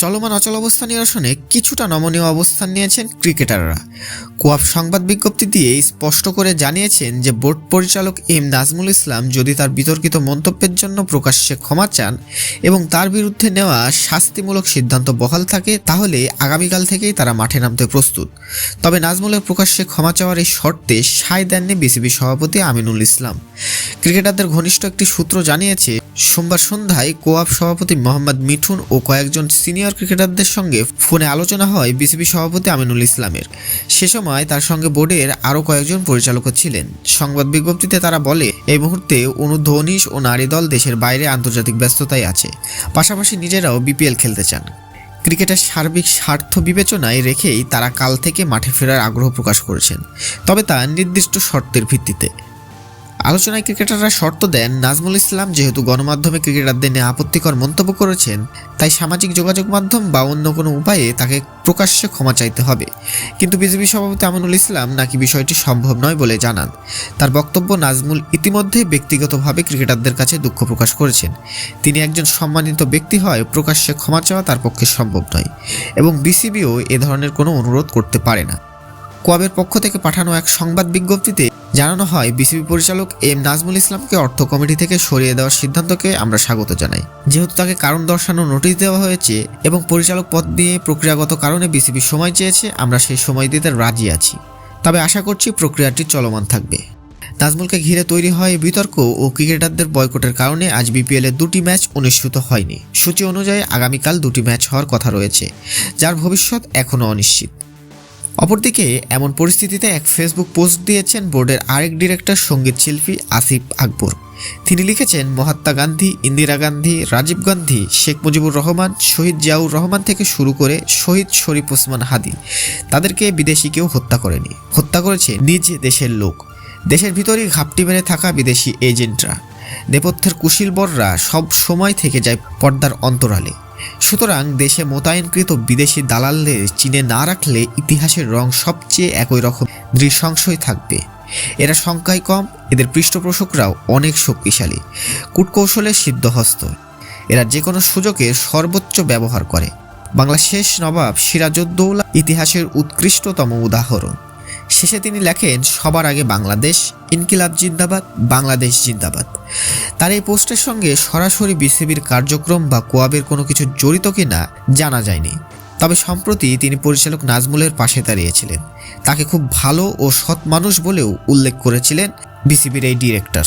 চলমান অচল অবস্থা নিরসনে কিছুটা নমনীয় অবস্থান নিয়েছেন ক্রিকেটাররা। কোয়াব সংবাদ বিজ্ঞপ্তি দিয়ে স্পষ্ট করে জানিয়েছেন যে, বোর্ড পরিচালক এম নাজমুল ইসলাম যদি তার বিতর্কিত মন্তব্যের জন্য প্রকাশ্যে ক্ষমা চান এবং তার বিরুদ্ধে নেওয়া শাস্তিমূলক সিদ্ধান্ত বহাল থাকে, তাহলে আগামীকাল থেকেই তারা মাঠে নামতে প্রস্তুত। তবে নাজমুলের প্রকাশ্যে ক্ষমা চাওয়ার এই শর্তে সায় দেননি বিসিবি সভাপতি আমিনুল ইসলাম। ক্রিকেটারদের ঘনিষ্ঠ একটি সূত্র জানিয়েছে সোমবার সন্ধ্যায় কোয়াব সভাপতি মোহাম্মদ মিঠুন ও কয়েকজন সিনিয়র ক্রিকেটারদের সঙ্গে ফোনে আলোচনা হয় বিসিবি সভাপতি আমিনুল ইসলামের। সে সময় তার সঙ্গে বোর্ডের আরও কয়েকজন পরিচালকও ছিলেন। সংবাদ বিজ্ঞপ্তিতে তারা বলে, এই মুহূর্তে অনূর্ধ্ব ও নারী দল দেশের বাইরে আন্তর্জাতিক ব্যস্ততায় আছে। পাশাপাশি নিজেরাও বিপিএল খেলতে চান। ক্রিকেটের সার্বিক স্বার্থ বিবেচনায় রেখেই তারা কাল থেকে মাঠে ফেরার আগ্রহ প্রকাশ করেছেন। তবে তা নির্দিষ্ট শর্তের ভিত্তিতে। আলোচনায় ক্রিকেটাররা শর্ত দেন, নাজমুল ইসলাম যেহেতু গণমাধ্যমে ক্রিকেটারদের নিয়ে আপত্তিকর মন্তব্য করেছেন, তাই সামাজিক যোগাযোগ মাধ্যম বা অন্য কোনো উপায়ে তাকে প্রকাশ্যে ক্ষমা চাইতে হবে। কিন্তু বিজেপি সভাপতি আমিনুল ইসলাম নাকি বিষয়টি সম্ভব নয় বলে জানান। তার বক্তব্য নাজমুল ইতিমধ্যে ব্যক্তিগতভাবে ক্রিকেটারদের কাছে দুঃখ প্রকাশ করেছেন। তিনি একজন সম্মানিত ব্যক্তি হয়, প্রকাশ্যে ক্ষমা চাওয়া তার পক্ষে সম্ভব নয় এবং বিসিবিও এ ধরনের কোনো অনুরোধ করতে পারে না। কোয়াবের পক্ষ থেকে পাঠানো এক সংবাদ বিজ্ঞপ্তিতে জানানো হয়, বিসিবি পরিচালক এম নাজমুল ইসলামকে অর্থ কমিটি থেকে সরিয়ে দেওয়ার সিদ্ধান্তকে আমরা স্বাগত জানাই। যেহেতু তাকে কারণ দর্শানোর নোটিশ দেওয়া হয়েছে এবং পরিচালক পদ নিয়ে প্রক্রিয়াগত কারণে বিসিবি সময় চেয়েছে, আমরা সেই সময় দিতে রাজি আছি। তবে আশা করছি প্রক্রিয়াটি চলমান থাকবে। নাজমুলকে ঘিরে তৈরি হয় বিতর্ক ও ক্রিকেটারদের বয়কটের কারণে আজ বিপিএল এর দুটি ম্যাচ অনুষ্ঠিত হয়নি। সূচি অনুযায়ী আগামীকাল দুটি ম্যাচ হওয়ার কথা রয়েছে, যার ভবিষ্যৎ এখনও অনিশ্চিত। অপরদিকে, এমন পরিস্থিতিতে এক ফেসবুক পোস্ট দিয়েছেন বোর্ডের আরেক ডিরেক্টর সংগীত শিল্পী আসিফ আকবর। তিনি লিখেছেন, মহাত্মা গান্ধী, ইন্দিরা গান্ধী, রাজীব গান্ধী, শেখ মুজিবুর রহমান, শহীদ জিয়াউর রহমান থেকে শুরু করে শহীদ শরীফ ওসমান হাদি, তাদেরকে বিদেশি কেউ হত্যা করেনি। হত্যা করেছে নিজ দেশের লোক। দেশের ভিতরেই ঘাপটি মেরে থাকা বিদেশি এজেন্টরা। নেপথ্যের কুশীলবররা সব সময় থেকে যায় পর্দার অন্তরালে। সুতরাং দেশে মোতায়েনকৃত বিদেশি দালালদের চিনে না রাখলে ইতিহাসের রং সবচেয়ে একই রকম নৃশংসই থাকবে। এরা সংখ্যায় কম, এদের পৃষ্ঠপোষকরাও অনেক শক্তিশালী। কূটকৌশলে সিদ্ধহস্ত। এরা যে কোনো সুযোগের সর্বোচ্চ ব্যবহার করে। বাংলা শেষ নবাব সিরাজউদ্দৌলা ইতিহাসের উৎকৃষ্টতম উদাহরণ। শেষে তিনি লেখেন, সবার আগে বাংলাদেশ, ইনকিলাব জিন্দাবাদ, বাংলাদেশ জিন্দাবাদ। তার এই পোস্টের সঙ্গে সরাসরি বিসিবির কার্যক্রম বা কোয়াবের কোনো কিছু জড়িত কিনা জানা যায়নি। তবে সম্প্রতি তিনি পরিচালক নাজমুলের পাশে দাঁড়িয়েছিলেন। তাকে খুব ভালো ও সৎ মানুষ বলেও উল্লেখ করেছিলেন বিসিবির এই ডিরেক্টর।